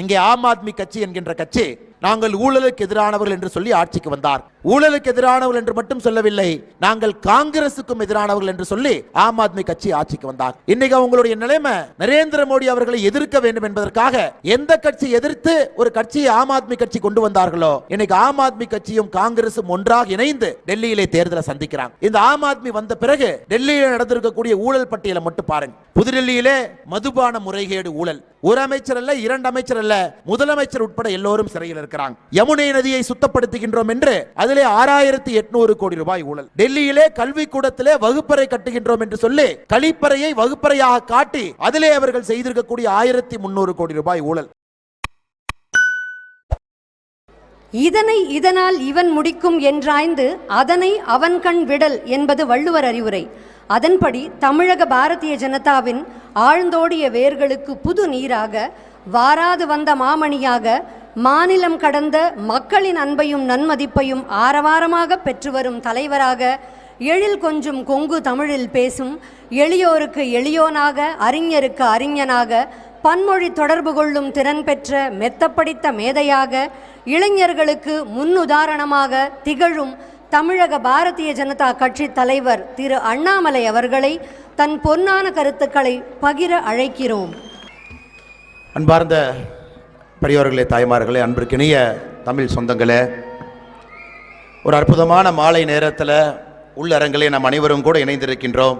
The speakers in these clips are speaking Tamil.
இங்கே ஆம் ஆத்மி கட்சி என்கின்ற கட்சி நாங்கள் ஊழலுக்கு எதிரானவர்கள் என்று சொல்லி ஆட்சிக்கு வந்தார். ஊழலுக்கு எதிரானவர்கள் என்று மட்டும் சொல்லவில்லை நாங்கள் காங்கிரசுக்கும் எதிரானவர்கள் என்று சொல்லி ஆம் ஆத்மி கட்சி ஆட்சிக்கு வந்தார். இன்னைக்கு அவங்களுடைய நிலைமை நரேந்திர மோடி அவர்களை எதிர்க்க வேண்டும் என்பதற்காக எந்த கட்சி எதிர்த்து ஒரு கட்சியை ஆம் ஆத்மி கட்சி கொண்டு வந்தார்களோ இன்னைக்கு ஆம் ஆத்மி கட்சியும் காங்கிரசும் ஒன்றாக இணைந்து டெல்லியிலே தேர்தலை சந்திக்கிறாங்க. இந்த ஆம் ஆத்மி வந்த பிறகு டெல்லியில் நடந்திருக்கக்கூடிய ஊழல் பட்டியலை மட்டும் பாருங்க. புதுடெல்லியிலே மதுபான முறைகேடு ஊழல். ஒரு அமைச்சர் அல்ல இரண்டு அமைச்சர் அல்ல முதலமைச்சர் உட்பட எல்லோரும் சிறையில் இருக்கிறாங்க. யமுனை நதியை சுத்தப்படுத்துகின்றோம் என்று அதிலே ஆறாயிரத்தி எட்நூறு கோடி ரூபாய் ஊழல். டெல்லியிலே கல்வி கூடத்திலே வகுப்பறை கட்டுகின்றோம் என்று சொல்லி கழிப்பறையை வகுப்பறையாக காட்டி அதிலே அவர்கள் செய்திருக்கக்கூடிய ஆயிரத்தி முன்னூறு கோடி ரூபாய் ஊழல். இதனை இதனால் இவன் முடிக்கும் என்றாய்ந்து அதனை அவன் கண் விடல் என்பது வள்ளுவர் அறிவுரை. அதன்படி தமிழக பாரதிய ஜனதாவின் ஆழ்ந்தோடிய வேர்களுக்கு புது நீராக வாராது வந்த மாமணியாக மாநிலம் கடந்த மக்களின் அன்பையும் நன்மதிப்பையும் ஆரவாரமாக பெற்று வரும் தலைவராக எழில் கொஞ்சம் கொங்கு தமிழில் பேசும் எளியோருக்கு எளியோனாக அறிஞருக்கு அறிஞனாக பன்மொழி தொடர்பு கொள்ளும் திறன் பெற்ற மெத்தப்படித்த மேதையாக இளைஞர்களுக்கு முன்னுதாரணமாக திகழும் தமிழக பாரதிய ஜனதா கட்சி தலைவர் திரு அண்ணாமலை அவர்களை தன் பொன்னான கருத்துக்களை பகிர அழைக்கிறோம். அன்பார்ந்த பெரியவர்களே தாய்மார்களே அன்பிற்கினிய தமிழ் சொந்தங்களே ஒரு அற்புதமான மாலை நேரத்தில் உள்ளரங்கிலே நாம் அனைவரும் கூட இணைந்திருக்கின்றோம்.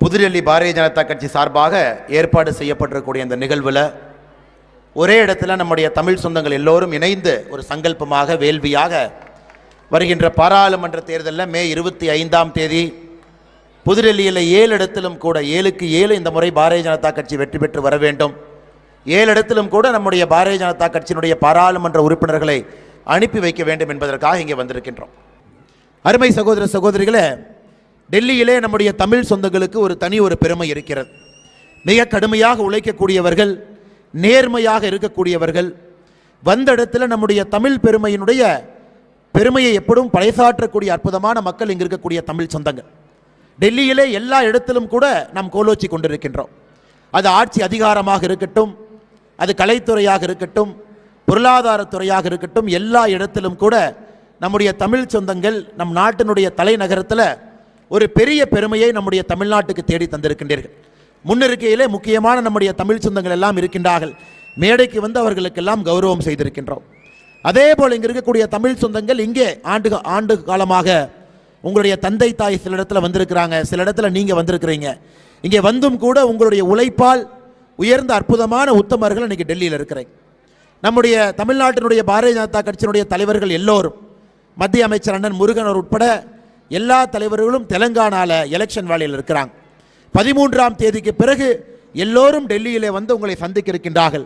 புதுடெல்லி பாரதிய ஜனதா கட்சி சார்பாக ஏற்பாடு செய்யப்பட்டிருக்கக்கூடிய இந்த நிகழ்வில் ஒரே இடத்துல நம்முடைய தமிழ் சொந்தங்கள் எல்லோரும் இணைந்து ஒரு சங்கல்பமாக வேள்வியாக வருகின்ற பாராளுமன்ற தேர்தலில் மே இருபத்தி ஐந்தாம் தேதி புதுடெல்லியில் ஏழு இடத்திலும் கூட ஏழுக்கு ஏழு இந்த முறை பாரதிய ஜனதா கட்சி வெற்றி பெற்று வர வேண்டும். ஏழு இடத்திலும் கூட நம்முடைய பாரதிய ஜனதா கட்சியினுடைய பாராளுமன்ற உறுப்பினர்களை அனுப்பி வைக்க வேண்டும் என்பதற்காக இங்கே வந்திருக்கின்றோம். அருமை சகோதர சகோதரிகளே டெல்லியிலே நம்முடைய தமிழ் சொந்தங்களுக்கு ஒரு தனி ஒரு பெருமை இருக்கிறது. மிக கடுமையாக உழைக்கக்கூடியவர்கள் நேர்மையாக இருக்கக்கூடியவர்கள் வந்த இடத்துல நம்முடைய தமிழ் பெருமையினுடைய பெருமையை எப்படும் பறைசாற்றக்கூடிய அற்புதமான மக்கள் இங்கு இருக்கக்கூடிய தமிழ் சொந்தங்கள். டெல்லியிலே எல்லா இடத்திலும் கூட நாம் கோலோச்சி கொண்டிருக்கின்றோம். அது ஆட்சி அதிகாரமாக இருக்கட்டும் அது கலைத்துறையாக இருக்கட்டும் பொருளாதாரத்துறையாக இருக்கட்டும் எல்லா இடத்திலும் கூட நம்முடைய தமிழ் சொந்தங்கள் நம் நாட்டினுடைய தலைநகரத்தில் ஒரு பெரிய பெருமையை நம்முடைய தமிழ்நாட்டுக்கு தேடி தந்திருக்கின்றீர்கள். முன்னிருக்கையிலே முக்கியமான நம்முடைய தமிழ் சொந்தங்கள் எல்லாம் இருக்கின்றார்கள். மேடைக்கு வந்து அவர்களுக்கெல்லாம் கௌரவம் செய்திருக்கின்றோம். அதே போல் இங்கே இருக்கக்கூடிய தமிழ் சொந்தங்கள் இங்கே ஆண்டு ஆண்டு காலமாக உங்களுடைய தந்தை தாய் சில இடத்துல வந்திருக்கிறாங்க. சில இடத்துல நீங்கள் வந்திருக்கிறீங்க. இங்கே வந்தும் கூட உங்களுடைய உழைப்பால் உயர்ந்த அற்புதமான உத்தமர்கள் இன்றைக்கி டெல்லியில் இருக்கிறீங்க நம்முடைய தமிழ்நாட்டினுடைய பாரதிய ஜனதா கட்சியினுடைய தலைவர்கள் எல்லோரும் மத்திய அமைச்சர் அண்ணன் முருகன் உட்பட எல்லா தலைவர்களும் தெலங்கானாவில் எலெக்ஷன் வேலையில் இருக்கிறாங்க. பதிமூன்றாம் தேதிக்கு பிறகு எல்லோரும் டெல்லியிலே வந்து உங்களை சந்திக்க இருக்கின்றார்கள்.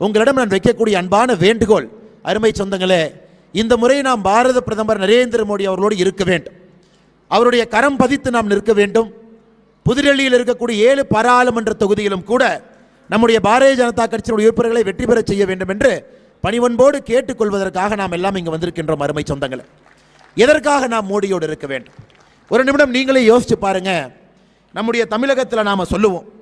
உங்களிடம் நான் வைக்கக்கூடிய அன்பான வேண்டுகோள் அருமை சொந்தங்களே இந்த முறை நாம் பாரத பிரதமர் நரேந்திர மோடி அவர்களோடு இருக்க வேண்டும். அவருடைய கரம் பதித்து நாம் நிற்க வேண்டும். புதுடெல்லியில் இருக்கக்கூடிய ஏழு பாராளுமன்ற தொகுதியிலும் கூட நம்முடைய பாரதிய ஜனதா கட்சியினுடைய உறுப்பினர்களை வெற்றி பெறச் செய்ய வேண்டும் என்று பணிவன்போடு கேட்டுக்கொள்வதற்காக நாம் எல்லாம் இங்கு வந்திருக்கின்றோம் அருமை சொந்தங்களை. எதற்காக நாம் மோடியோடு இருக்க வேண்டும்? ஒரு நிமிடம் நீங்களே யோசிச்சு பாருங்க. நம்முடைய தமிழகத்தில் நாம் சொல்லுவோம்.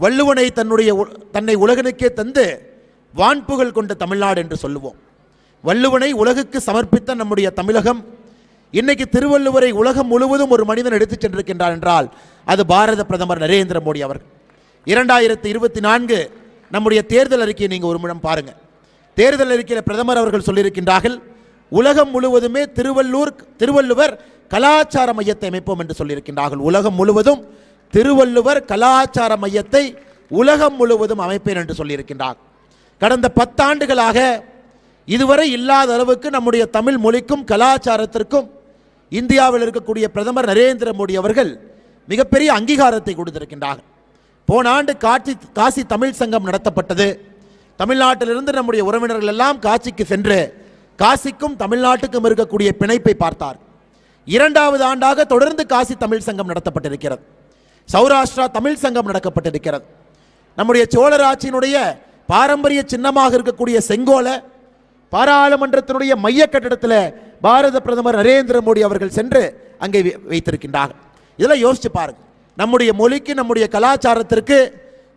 வள்ளுவனை தன்னுடைய உ- தன்னை உலகனுக்கே தந்து வான்புகள் கொண்ட தமிழ்நாடு என்று சொல்லுவோம். வள்ளுவனை உலகுக்கு சமர்ப்பித்த நம்முடைய தமிழகம் இன்னைக்கு திருவள்ளுவரை உலகம் முழுவதும் ஒரு மனிதன் எடுத்துச் சென்றிருக்கின்றார் என்றால் அது பாரத பிரதமர் நரேந்திர மோடி அவர்கள். இரண்டாயிரத்தி இருபத்தி நான்கு நம்முடைய தேர்தல் அறிக்கையை நீங்கள் ஒரு முடம் பாருங்கள் தேர்தல் அறிக்கையில் பிரதமர் அவர்கள் சொல்லியிருக்கின்றார்கள் உலகம் முழுவதுமே திருவள்ளூர் திருவள்ளுவர் கலாச்சார மையத்தை அமைப்போம் என்று சொல்லியிருக்கின்றார்கள். உலகம் முழுவதும் திருவள்ளுவர் கலாச்சார மையத்தை உலகம் முழுவதும் அமைப்பேன் என்று சொல்லியிருக்கின்றார். கடந்த பத்தாண்டுகளாக இதுவரை இல்லாத அளவுக்கு நம்முடைய தமிழ் மொழிக்கும் கலாச்சாரத்திற்கும் இந்தியாவில் இருக்கக்கூடிய பிரதமர் நரேந்திர மோடி அவர்கள் மிகப்பெரிய அங்கீகாரத்தை கொடுத்திருக்கின்றார்கள். போன ஆண்டு காட்சி காசி தமிழ் சங்கம் நடத்தப்பட்டது. தமிழ்நாட்டிலிருந்து நம்முடைய உறவினர்கள் எல்லாம் காசிக்கு சென்று காசிக்கும் தமிழ்நாட்டுக்கும் இருக்கக்கூடிய பிணைப்பை பார்த்தார் இரண்டாவது ஆண்டாக தொடர்ந்து காசி தமிழ் சங்கம் நடத்தப்பட்டிருக்கிறது. சௌராஷ்டிரா தமிழ் சங்கம் நடக்கப்பட்டிருக்கிறது. நம்முடைய சோழர் ஆட்சியினுடைய பாரம்பரிய சின்னமாக இருக்கக்கூடிய செங்கோலை பாராளுமன்றத்தினுடைய மைய கட்டிடத்தில் பாரத பிரதமர் நரேந்திர மோடி அவர்கள் சென்று அங்கே வை- வைத்திருக்கின்றார்கள் இதெல்லாம் யோசிச்சு பாருங்க. நம்முடைய மொழிக்கு நம்முடைய கலாச்சாரத்திற்கு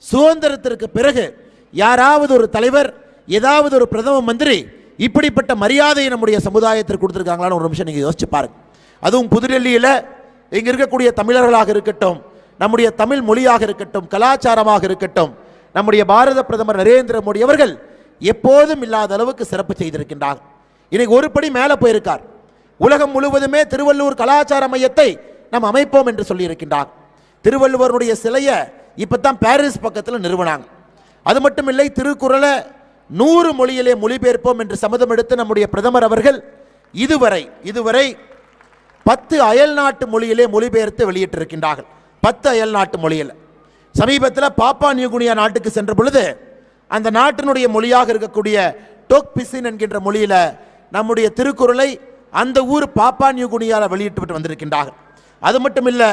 சுதந்திரத்திற்கு பிறகு யாராவது ஒரு தலைவர் ஏதாவது ஒரு பிரதம மந்திரி இப்படிப்பட்ட மரியாதையை நம்முடைய சமுதாயத்திற்கு கொடுத்துருக்காங்களான்னு ஒரு நிமிஷம் நீங்கள் யோசிச்சு பாருங்க. அதுவும் புதுடெல்லியில் இங்கே இருக்கக்கூடிய தமிழர்களாக இருக்கட்டும் நம்முடைய தமிழ் மொழியாக இருக்கட்டும் கலாச்சாரமாக இருக்கட்டும் நம்முடைய பாரத பிரதமர் நரேந்திர மோடி அவர்கள் எப்போதும் இல்லாத அளவுக்கு சிறப்பு செய்திருக்கின்றார். இன்னைக்கு ஒரு படி மேலே போயிருக்கார். உலகம் முழுவதுமே திருவள்ளூர் கலாச்சார மையத்தை நாம் அமைப்போம் என்று சொல்லியிருக்கின்றார். திருவள்ளுவருடைய சிலையை இப்போ தான் பாரிஸ் பக்கத்தில் நிறுவனாங்க. அது மட்டும் இல்லை திருக்குறளை நூறு மொழியிலே மொழிபெயர்ப்போம் என்று சம்மதம் எடுத்து நம்முடைய பிரதமர் அவர்கள் இதுவரை இதுவரை பத்து அயல் நாட்டு மொழியிலே மொழிபெயர்த்து வெளியிட்டிருக்கின்றார்கள். பத்து அயல் நாட்டு மொழியில். சமீபத்தில் பாப்பா நியூகுனியா நாட்டுக்கு சென்ற பொழுது அந்த நாட்டினுடைய மொழியாக இருக்கக்கூடிய டோக் பிசின் என்கின்ற மொழியில் நம்முடைய திருக்குறளை அந்த ஊர் பாப்பா நியூகுனியாவில் வெளியிட்டு வந்திருக்கின்றார்கள். அது மட்டும் இல்லை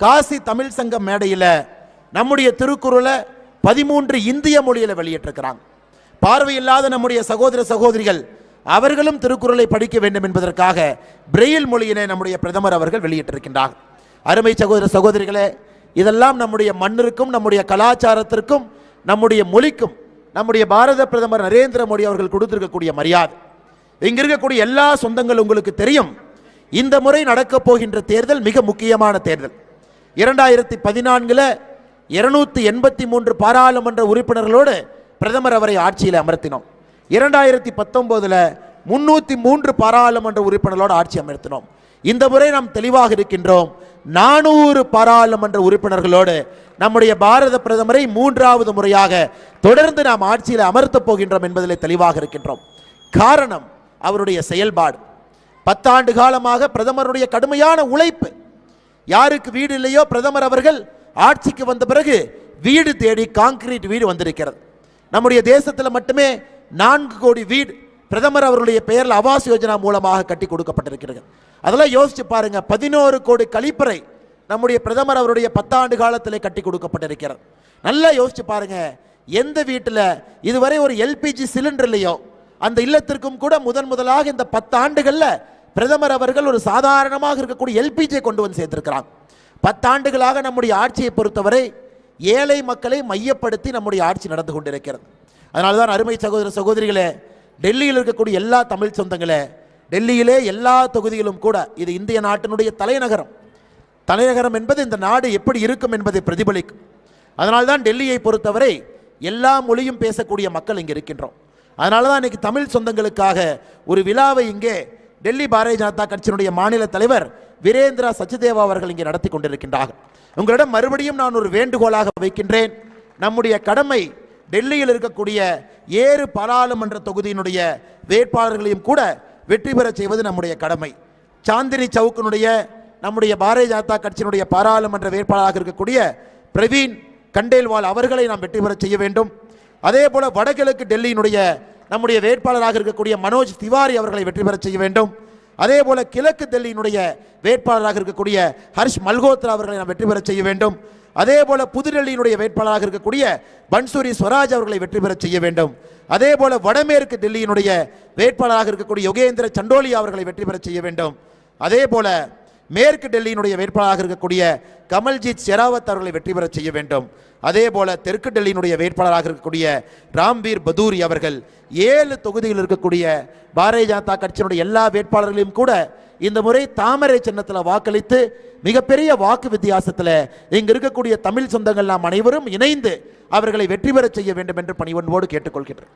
காசி தமிழ் சங்கம் மேடையில் நம்முடைய திருக்குறளை பதிமூன்று இந்திய மொழியில் வெளியிட்டிருக்கிறாங்க. பார்வையில்லாத நம்முடைய சகோதர சகோதரிகள் அவர்களும் திருக்குறளை படிக்க வேண்டும் என்பதற்காக பிரெயில் மொழியினை நம்முடைய பிரதமர் அவர்கள் வெளியிட்டிருக்கின்றார் அருமை சகோதர சகோதரிகளே இதெல்லாம் நம்முடைய மண்ணிற்கும் நம்முடைய கலாச்சாரத்திற்கும் நம்முடைய மொழிக்கும் நம்முடைய பாரத பிரதமர் நரேந்திர மோடி அவர்கள் கொடுத்திருக்கக்கூடிய மரியாதை. இங்க இருக்கக்கூடிய எல்லா சொந்தங்கள் உங்களுக்கு தெரியும். இந்த முறை நடக்கப் போகின்ற தேர்தல் மிக முக்கியமான தேர்தல். இரண்டாயிரத்தி பதினான்கில் இருநூத்தி எண்பத்தி மூன்று பாராளுமன்ற உறுப்பினர்களோடு பிரதமர் அவரை ஆட்சியில் அமர்த்தினோம். இரண்டாயிரத்தி பத்தொம்போதில் முன்னூற்றி மூன்று பாராளுமன்ற உறுப்பினர்களோடு ஆட்சி அமர்த்தினோம். இந்த முறை நாம் தெளிவாக இருக்கின்றோம். நானூறு பாராளுமன்ற உறுப்பினர்களோடு நம்முடைய பாரத பிரதமரை மூன்றாவது முறையாக தொடர்ந்து நாம் ஆட்சியில் அமர்த்தப் போகின்றோம் என்பதில் தெளிவாக இருக்கின்றோம். காரணம் அவருடைய செயல்பாடு. பத்தாண்டு காலமாக பிரதமருடைய கடுமையான உழைப்பு. யாருக்கு வீடு இல்லையோ பிரதமர் அவர்கள் ஆட்சிக்கு வந்த பிறகு வீடு தேடி காங்கிரீட் வீடு வந்திருக்கிறது. நம்முடைய தேசத்தில் மட்டுமே நான்கு கோடி வீடு பிரதமர் அவருடைய பெயரில் ஆவாஸ் யோஜனா மூலமாக கட்டி கொடுக்கப்பட்டிருக்கிறது. அதெல்லாம் யோசிச்சு பாருங்க பதினோரு கோடி கழிப்பறை நம்முடைய பிரதமர் அவருடைய பத்தாண்டு காலத்தில் கட்டி கொடுக்கப்பட்டிருக்கிறது. நல்லா யோசிச்சு பாருங்க எந்த வீட்டில் இதுவரை ஒரு எல்பிஜி சிலிண்டர் இல்லையோ அந்த இல்லத்திற்கும் கூட முதன் முதலாக இந்த பத்து ஆண்டுகளில் பிரதமர் அவர்கள் ஒரு சாதாரணமாக இருக்கக்கூடிய எல்பிஜியை கொண்டு வந்து சேர்த்திருக்கிறாங்க. பத்தாண்டுகளாக நம்முடைய ஆட்சியை பொறுத்தவரை ஏழை மக்களை மையப்படுத்தி நம்முடைய ஆட்சி நடந்து கொண்டிருக்கிறது. அதனால தான் அருமை சகோதர சகோதரிகளே டெல்லியில் இருக்கக்கூடிய எல்லா தமிழ் சொந்தங்களே டெல்லியிலே எல்லா தொகுதியிலும் கூட இது இந்திய நாட்டினுடைய தலைநகரம். தலைநகரம் என்பது இந்த நாடு எப்படி இருக்கும் என்பதை பிரதிபலிக்கும். அதனால்தான் டெல்லியை பொறுத்தவரை எல்லா மொழியும் பேசக்கூடிய மக்கள் இங்கே இருக்கின்றோம். அதனால தான் இன்னைக்கு தமிழ் சொந்தங்களுக்காக ஒரு விழாவை இங்கே டெல்லி பாரதிய ஜனதா கட்சியினுடைய மாநில தலைவர் வீரேந்திரா சச்சிதேவா அவர்கள் இங்கே நடத்தி கொண்டிருக்கின்றார்கள். உங்களிடம் மறுபடியும் நான் ஒரு வேண்டுகோளாக வைக்கின்றேன். நம்முடைய கடமை டெல்லியில் இருக்கக்கூடிய ஏறு பாராளுமன்ற தொகுதியினுடைய வேட்பாளர்களையும் கூட வெற்றி பெறச் செய்வது நம்முடைய கடமை. சாந்தினி சவுக்கினுடைய நம்முடைய பாரதிய ஜனதா கட்சியினுடைய பாராளுமன்ற வேட்பாளராக இருக்கக்கூடிய பிரவீன் கண்டேல்வால் அவர்களை நாம் வெற்றி பெற செய்ய வேண்டும். அதே போல வடகிழக்கு டெல்லியினுடைய நம்முடைய வேட்பாளராக இருக்கக்கூடிய மனோஜ் திவாரி அவர்களை வெற்றி பெற செய்ய வேண்டும். அதே போல கிழக்கு டெல்லியினுடைய வேட்பாளராக இருக்கக்கூடிய ஹர்ஷ் மல்கோத்ரா அவர்களை நாம் வெற்றி பெறச் செய்ய வேண்டும். அதே போல புதுடெல்லியினுடைய வேட்பாளராக இருக்கக்கூடிய பன்சூரி ஸ்வராஜ் அவர்களை வெற்றி பெறச் செய்ய வேண்டும். அதே போல வடமேற்கு டெல்லியினுடைய வேட்பாளராக இருக்கக்கூடிய யோகேந்திர சண்டோலி அவர்களை வெற்றி பெறச் செய்ய வேண்டும். அதே போல மேற்கு டெல்லியினுடைய வேட்பாளராக இருக்கக்கூடிய கமல்ஜித் ஷெராவத் அவர்களை வெற்றி பெறச் செய்ய வேண்டும். அதே போல தெற்கு டெல்லியினுடைய வேட்பாளராக இருக்கக்கூடிய ராம்வீர் பதூரி அவர்கள் ஏழு தொகுதியில் இருக்கக்கூடிய பாரதிய ஜனதா கட்சியினுடைய எல்லா வேட்பாளர்களையும் கூட இந்த முறை தாமரை சின்னத்தில் வாக்களித்து மிகப்பெரிய வாக்கு வித்தியாசத்தில் இங்கு இருக்கக்கூடிய தமிழ் சொந்தங்கள் நாம் அனைவரும் இணைந்து அவர்களை வெற்றி பெறச் செய்ய வேண்டும் என்று பணிவன்போடு கேட்டுக்கொள்கின்றேன்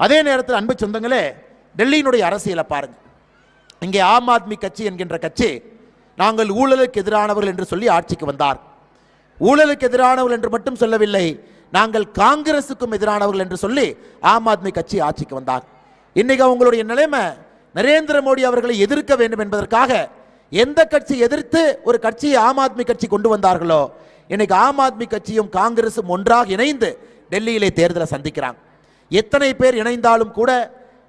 அதே நேரத்தில் அன்பு சொந்தங்களே டெல்லியினுடைய அரசியலை பாருங்கள் இங்கே ஆம் ஆத்மி கட்சி என்கின்ற கட்சி நாங்கள் ஊழலுக்கு எதிரானவர்கள் என்று சொல்லி ஆட்சிக்கு வந்தார். ஊழலுக்கு எதிரானவர்கள் என்று மட்டும் சொல்லவில்லை நாங்கள் காங்கிரசுக்கும் எதிரானவர்கள் என்று சொல்லி ஆம் ஆத்மி கட்சி ஆட்சிக்கு வந்தார். இன்னைக்கு அவங்களுடைய நிலைமை நரேந்திர மோடி அவர்களை எதிர்க்க வேண்டும் என்பதற்காக எந்த கட்சி எதிர்த்து ஒரு கட்சியை ஆம் ஆத்மி கட்சி கொண்டு வந்தார்களோ இன்னைக்கு ஆம் ஆத்மி கட்சியும் காங்கிரசும் ஒன்றாக இணைந்து டெல்லியிலே தேர்தலை சந்திக்கிறாங்க. எத்தனை பேர் இணைந்தாலும் கூட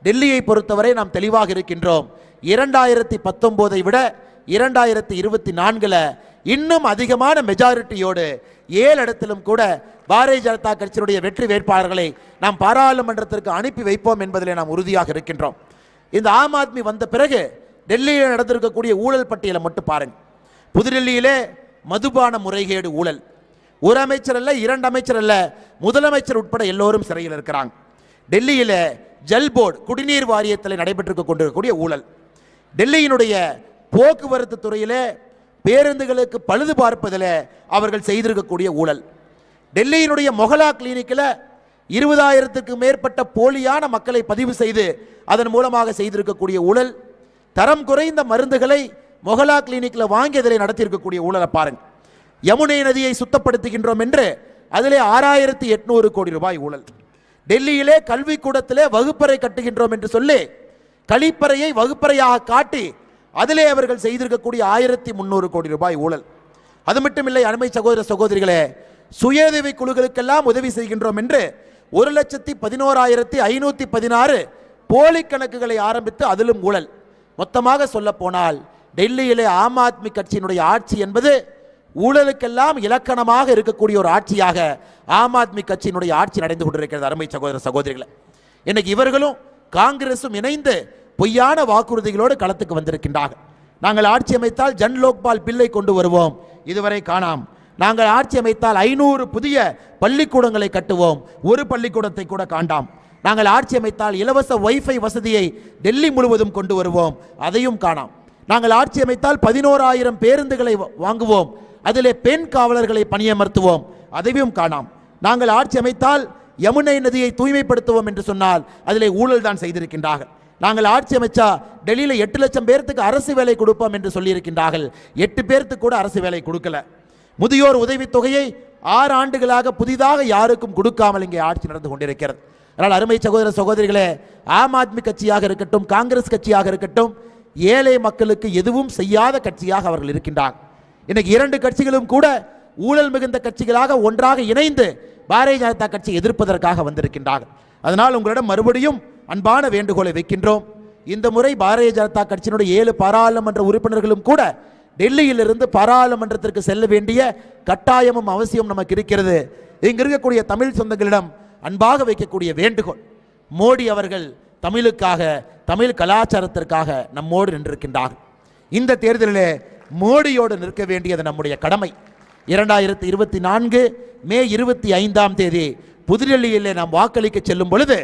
டெல்லியை பொறுத்தவரை நாம் தெளிவாக இருக்கின்றோம். இரண்டாயிரத்தி பத்தொம்போதை விட இரண்டாயிரத்தி இருபத்தி நான்கில் இன்னும் அதிகமான மெஜாரிட்டியோடு ஏழு இடத்திலும் கூட பாரதிய ஜனதா கட்சியினுடைய வெற்றி வேட்பாளர்களை நாம் பாராளுமன்றத்திற்கு அனுப்பி வைப்போம் என்பதிலே நாம் உறுதியாக இருக்கின்றோம். இந்த ஆம் ஆத்மி வந்த பிறகு டெல்லியில் நடந்திருக்கக்கூடிய ஊழல் பட்டியலை மட்டும் பாருங்கள் புதுடெல்லியிலே மதுபான முறைகேடு ஊழல். ஒரு அமைச்சர் அல்ல இரண்டு அமைச்சர் அல்ல முதலமைச்சர் உட்பட எல்லோரும் சிறையில் இருக்கிறாங்க. டெல்லியில் ஜல் போர்டு குடிநீர் வாரியத்தில் நடைபெற்று கொண்டிருக்கக்கூடிய ஊழல். டெல்லியினுடைய போக்குவரத்து துறையிலே பேருந்துகளுக்கு பழுது பார்ப்பதில் அவர்கள் செய்திருக்கக்கூடிய ஊழல். டெல்லியினுடைய மொகலா கிளினிக்கில் இருபதாயிரத்துக்கு மேற்பட்ட போலியான மக்களை பதிவு செய்து அதன் மூலமாக செய்திருக்கக்கூடிய ஊழல். தரம் குறைந்த மருந்துகளை மொகலா கிளினிக்கில் வாங்கியதிலே நடத்தியிருக்கக்கூடிய ஊழலை பாருங்கள் யமுனை நதியை சுத்தப்படுத்துகின்றோம் என்று அதிலே ஆறாயிரத்தி எட்நூறு கோடி ரூபாய் ஊழல். டெல்லியிலே கல்விக்கூடத்திலே வகுப்பறை கட்டுகின்றோம் என்று சொல்லி கழிப்பறையை வகுப்பறையாக காட்டி அதிலே அவர்கள் செய்திருக்கக்கூடிய ஆயிரத்தி முந்நூறு கோடி ரூபாய் ஊழல். அது மட்டும் இல்லை அருமை சகோதர சகோதரிகளே சுயஉதவி குழுக்களுக்கெல்லாம் உதவி செய்கின்றோம் என்று ஒரு லட்சத்தி பதினோராயிரத்தி ஐநூற்றி பதினாறு போலி கணக்குகளை ஆரம்பித்து அதிலும் ஊழல். மொத்தமாக சொல்ல போனால் டெல்லியிலே ஆம் ஆத்மி கட்சியினுடைய ஆட்சி என்பது ஊழலுக்கெல்லாம் இலக்கணமாக இருக்கக்கூடிய ஒரு ஆட்சியாக ஆம் ஆத்மி கட்சியினுடைய ஆட்சி நடந்து கொண்டிருக்கிறது அருமை சகோதர சகோதரிகளை. இன்னைக்கு இவர்களும் காங்கிரஸும் இணைந்து பொய்யான வாக்குறுதிகளோடு களத்துக்கு வந்திருக்கின்றார்கள். நாங்கள் ஆட்சி அமைத்தால் ஜன் லோக்பால் பில்லை கொண்டு வருவோம். இதுவரை காணாம். நாங்கள் ஆட்சி அமைத்தால் ஐநூறு புதிய பள்ளிக்கூடங்களை கட்டுவோம். ஒரு பள்ளிக்கூடத்தை கூட காண்டாம். நாங்கள் ஆட்சி அமைத்தால் இலவச வைஃபை வசதியை டெல்லி முழுவதும் கொண்டு வருவோம். அதையும் காணாம். நாங்கள் ஆட்சி அமைத்தால் பதினோராயிரம் பேருந்துகளை வாங்குவோம். அதிலே பெண் காவலர்களை பணியமர்த்துவோம். அதையும் காணாம். நாங்கள் ஆட்சி அமைத்தால் யமுனை நதியை தூய்மைப்படுத்துவோம் என்று சொன்னால் அதிலே ஊழல் தான் செய்திருக்கின்றார்கள். நாங்கள் ஆட்சி அமைச்சா டெல்லியில் எட்டு லட்சம் பேர்த்துக்கு அரசு வேலை கொடுப்போம் என்று சொல்லியிருக்கின்றார்கள். எட்டு பேர்த்துக்கு கூட அரசு வேலை கொடுக்கல. முதியோர் உதவித்தொகையை ஆறு ஆண்டுகளாக புதிதாக யாருக்கும் கொடுக்காமல் இங்கே ஆட்சி நடந்து கொண்டிருக்கிறது. அதனால் அருமை சகோதர சகோதரிகளே ஆம் ஆத்மி கட்சியாக இருக்கட்டும் காங்கிரஸ் கட்சியாக இருக்கட்டும் ஏழை மக்களுக்கு எதுவும் செய்யாத கட்சியாக அவர்கள் இருக்கின்றார் இன்னைக்கு இரண்டு கட்சிகளும் கூட ஊழல் மிகுந்த கட்சிகளாக ஒன்றாக இணைந்து பாரதிய ஜனதா கட்சி எதிர்ப்பதற்காக வந்திருக்கின்றார்கள். அதனால் உங்களிடம் மறுபடியும் அன்பான வேண்டுகோளை வைக்கின்றோம். இந்த முறை பாரதிய ஜனதா கட்சியினுடைய ஏழு பாராளுமன்ற உறுப்பினர்களும் கூட டெல்லியிலிருந்து பாராளுமன்றத்திற்கு செல்ல வேண்டிய கட்டாயமும் அவசியம் நமக்கு இருக்கிறது. இங்கு இருக்கக்கூடிய தமிழ் சொந்தங்களிடம் அன்பாக வைக்கக்கூடிய வேண்டுகோள். மோடி அவர்கள் தமிழுக்காக தமிழ் கலாச்சாரத்திற்காக நம்மோடு நின்றிருக்கின்றார்கள். இந்த தேர்தலிலே மோடியோடு நிற்க வேண்டியது நம்முடைய கடமை. இரண்டாயிரத்தி இருபத்தி நான்கு மே இருபத்தி ஐந்தாம் தேதி புதுடெல்லியிலே நாம் வாக்களிக்க செல்லும் பொழுது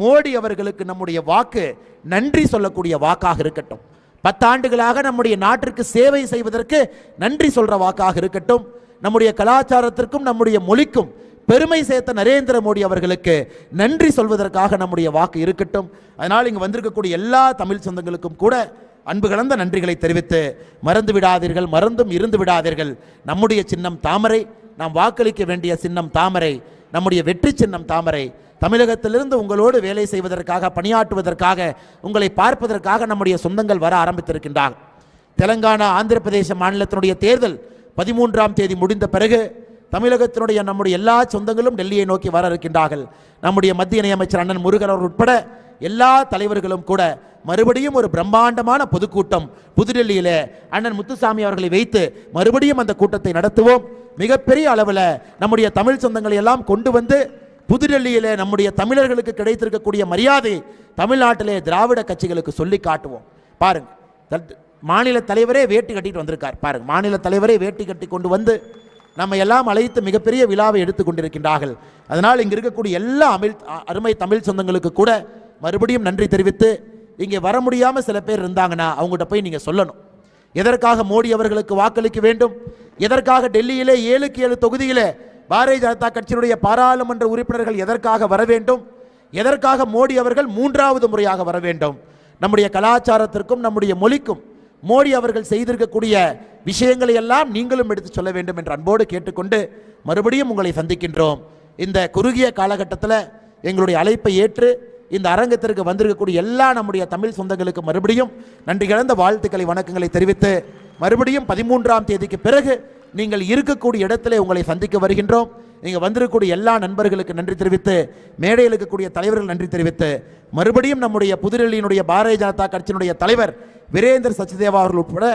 மோடி அவர்களுக்கு நம்முடைய வாக்கு நன்றி சொல்லக்கூடிய வாக்காக இருக்கட்டும். பத்தாண்டுகளாக நம்முடைய நாட்டிற்கு சேவை செய்வதற்கு நன்றி சொல்ற வாக்காக இருக்கட்டும். நம்முடைய கலாச்சாரத்திற்கும் நம்முடைய மொழிக்கும் பெருமை சேர்த்த நரேந்திர மோடி அவர்களுக்கு நன்றி சொல்வதற்காக நம்முடைய வாக்கு இருக்கட்டும். அதனால் இங்கு வந்திருக்கக்கூடிய எல்லா தமிழ் சொந்தங்களுக்கும் கூட அன்பு கலந்த நன்றிகளை தெரிவித்து மறந்து விடாதீர்கள் மறந்தும் இருந்து விடாதீர்கள். நம்முடைய சின்னம் தாமரை நாம் வாக்களிக்க வேண்டிய சின்னம் தாமரை நம்முடைய வெற்றி சின்னம் தாமரை. தமிழகத்திலிருந்து உங்களோடு வேலை செய்வதற்காக பணியாற்றுவதற்காக உங்களை பார்ப்பதற்காக நம்முடைய சொந்தங்கள் வர ஆரம்பித்திருக்கின்றார். தெலங்கானா ஆந்திர பிரதேச மாநிலத்தினுடைய தேர்தல் பதிமூன்றாம் தேதி முடிந்த பிறகு தமிழகத்தினுடைய நம்முடைய எல்லா சொந்தங்களும் டெல்லியை நோக்கி வர இருக்கின்றார்கள். நம்முடைய மத்திய இணையமைச்சர் அண்ணன் முருகன் அவர் உட்பட எல்லா தலைவர்களும் கூட மறுபடியும் ஒரு பிரம்மாண்டமான பொதுக்கூட்டம் புதுடெல்லியில் அண்ணன் முத்துசாமி அவர்களை வைத்து மறுபடியும் அந்த கூட்டத்தை நடத்துவோம். மிகப்பெரிய அளவில் நம்முடைய தமிழ் சொந்தங்களை எல்லாம் கொண்டு வந்து புதுடெல்லியில் நம்முடைய தமிழர்களுக்கு கிடைத்திருக்கக்கூடிய மரியாதை தமிழ்நாட்டிலே திராவிட கட்சிகளுக்கு சொல்லி காட்டுவோம். பாருங்க மாநில தலைவரே வேட்டி கட்டிட்டு வந்திருக்கார். பாருங்க மாநில தலைவரே வேட்டி கட்டி கொண்டு வந்து நம்ம எல்லாம் அழைத்து மிகப்பெரிய விழாவை எடுத்து கொண்டிருக்கின்றார்கள். அதனால் இங்கே இருக்கக்கூடிய எல்லா அமிழ் அருமை தமிழ் சொந்தங்களுக்கு கூட மறுபடியும் நன்றி தெரிவித்து இங்கே வர முடியாமல் சில பேர் இருந்தாங்கன்னா அவங்ககிட்ட போய் நீங்கள் சொல்லணும். எதற்காக மோடி அவர்களுக்கு வாக்களிக்க வேண்டும்? எதற்காக டெல்லியிலே ஏழுக்கு ஏழு தொகுதியிலே பாரதிய ஜனதா கட்சியினுடைய பாராளுமன்ற உறுப்பினர்கள் எதற்காக வர வேண்டும்? எதற்காக மோடி அவர்கள் மூன்றாவது முறையாக வர வேண்டும்? நம்முடைய கலாச்சாரத்திற்கும் நம்முடைய மொழிக்கும் மோடி அவர்கள் செய்திருக்கக்கூடிய விஷயங்களை எல்லாம் நீங்களும் எடுத்து சொல்ல வேண்டும் என்று அன்போடு கேட்டுக்கொண்டு மறுபடியும் உங்களை சந்திக்கின்றோம். இந்த குறுகிய காலகட்டத்தில் எங்களுடைய அழைப்பை ஏற்று இந்த அரங்கத்திற்கு வந்திருக்கக்கூடிய எல்லா நம்முடைய தமிழ் சொந்தங்களுக்கு மறுபடியும் நன்றி கலந்த வாழ்த்துக்களை வணக்கங்களை தெரிவித்து மறுபடியும் பதிமூன்றாம் தேதிக்கு பிறகு நீங்கள் இருக்கக்கூடிய இடத்துல உங்களை சந்திக்க வருகின்றோம். நீங்கள் வந்திருக்கக்கூடிய எல்லா நண்பர்களுக்கு நன்றி தெரிவித்து மேடையில் இருக்கக்கூடிய தலைவர்கள் நன்றி தெரிவித்து மறுபடியும் நம்முடைய புதுடெல்லியினுடைய பாரதிய ஜனதா கட்சியினுடைய தலைவர் வீரேந்திர சச்சிதேவா அவர்கள் உட்பட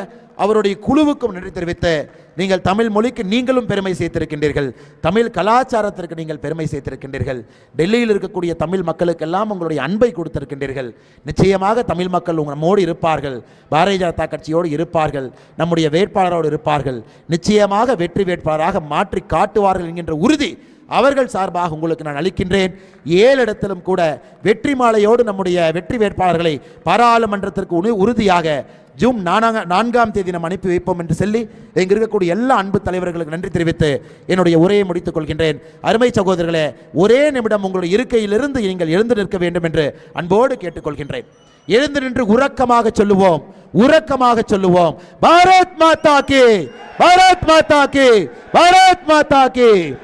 அவருடைய குழுவுக்கும் நன்றி தெரிவித்து நீங்கள் தமிழ் மொழிக்கு நீங்களும் பெருமை சேர்த்திருக்கின்றீர்கள். தமிழ் கலாச்சாரத்திற்கு நீங்கள் பெருமை சேர்த்திருக்கின்றீர்கள். டெல்லியில் இருக்கக்கூடிய தமிழ் மக்களுக்கெல்லாம் உங்களுடைய அன்பை கொடுத்திருக்கின்றீர்கள். நிச்சயமாக தமிழ் மக்கள் உங்கள் நம்மோடு இருப்பார்கள். பாரதிய ஜனதா கட்சியோடு இருப்பார்கள். நம்முடைய வேட்பாளரோடு இருப்பார்கள். நிச்சயமாக வெற்றி வேட்பாளராக மாற்றி காட்டுவார்கள் என்கின்ற உறுதி அவர்கள் சார்பாக உங்களுக்கு நான் அளிக்கின்றேன். ஏழு இடத்திலும் கூட வெற்றி மாலையோடு நம்முடைய வெற்றி வேட்பாளர்களை பாராளுமன்றத்திற்கு உணி- உறுதியாக ஜூன் நான்காம் நான்காம் தேதி நாம் அனுப்பி வைப்போம் என்று சொல்லி இங்கு இருக்கக்கூடிய எல்லா அன்பு தலைவர்களுக்கு நன்றி தெரிவித்து என்னுடைய உரையை முடித்துக் கொள்கின்றேன். அருமை சகோதரர்களே ஒரே நிமிடம் உங்களுடைய இருக்கையிலிருந்து நீங்கள் எழுந்து நிற்க வேண்டும் என்று அன்போடு கேட்டுக்கொள்கின்றேன். எழுந்து நின்று உறக்கமாக சொல்லுவோம் உறக்கமாக சொல்லுவோம். பாரத் மாதா கே பாரத் மாதா கே பாரத் மாதா கே.